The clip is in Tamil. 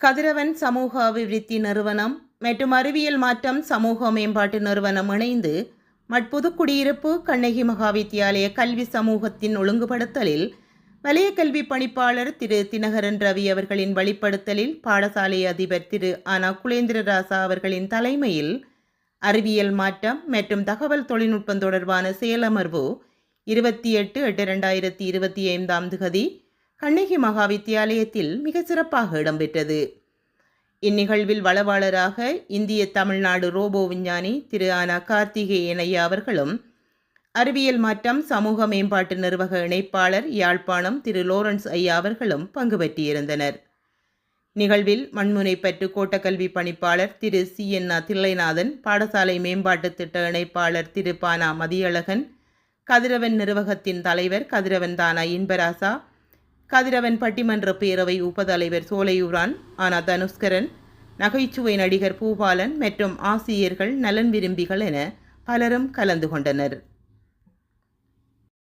கதிரவன் சமூக அபிவிருத்தி நிறுவனம். மற்றும் அறிவியல் மாற்றம் சமூக மேம்பாட்டு நிறுவனம் இணைந்து மட்புதுக்குடியிருப்பு கண்ணகி மகாவித்தியாலய கல்வி சமூகத்தின் ஒழுங்குபடுத்தலில் வலய கல்வி பணிப்பாளர் திரு தினகரன் ரவி அவர்களின் வழிப்படுத்தலில் பாடசாலை அதிபர் திரு ஆனா குலேந்திரராசா அவர்களின் தலைமையில் அறிவியல் மாற்றம் மற்றும் தகவல் தொழில்நுட்பம் தொடர்பான செயலமர்வு இருபத்தி எட்டு எட்டு ரெண்டாயிரத்தி இருபத்தி ஐந்தாம் திகதி கண்ணகி மகா வித்தியாலயத்தில் மிக சிறப்பாக இடம்பெற்றது. இந்நிகழ்வில் வளவாளராக இந்திய தமிழ்நாடு ரோபோ விஞ்ஞானி திரு ஆனா கார்த்திகேயன் ஐயா அவர்களும் அறிவியல் மாற்றம் சமூக மேம்பாட்டு நிர்வாக இணைப்பாளர் யாழ்ப்பாணம் திரு லோரன்ஸ் ஐயா அவர்களும் பங்கு பற்றியிருந்தனர் நிகழ்வில் மண்முனைப்பற்று கோட்டக்கல்வி பணிப்பாளர் திரு சி என் தில்லைநாதன் பாடசாலை மேம்பாட்டு திட்ட இணைப்பாளர் திரு பானா மதியழகன் கதிரவன் நிர்வாகத்தின் தலைவர் கதிரவன் தானா இன்பராசா கதிரவன் பட்டிமன்ற பேரவை உபதலைவர் சோலையூரான் ஆனா தனுஷ்கரன் நகைச்சுவை நடிகர் பூபாலன் மற்றும் ஆசிரியர்கள் நலன் விரும்பிகள் என பலரும் கலந்து கொண்டனர்.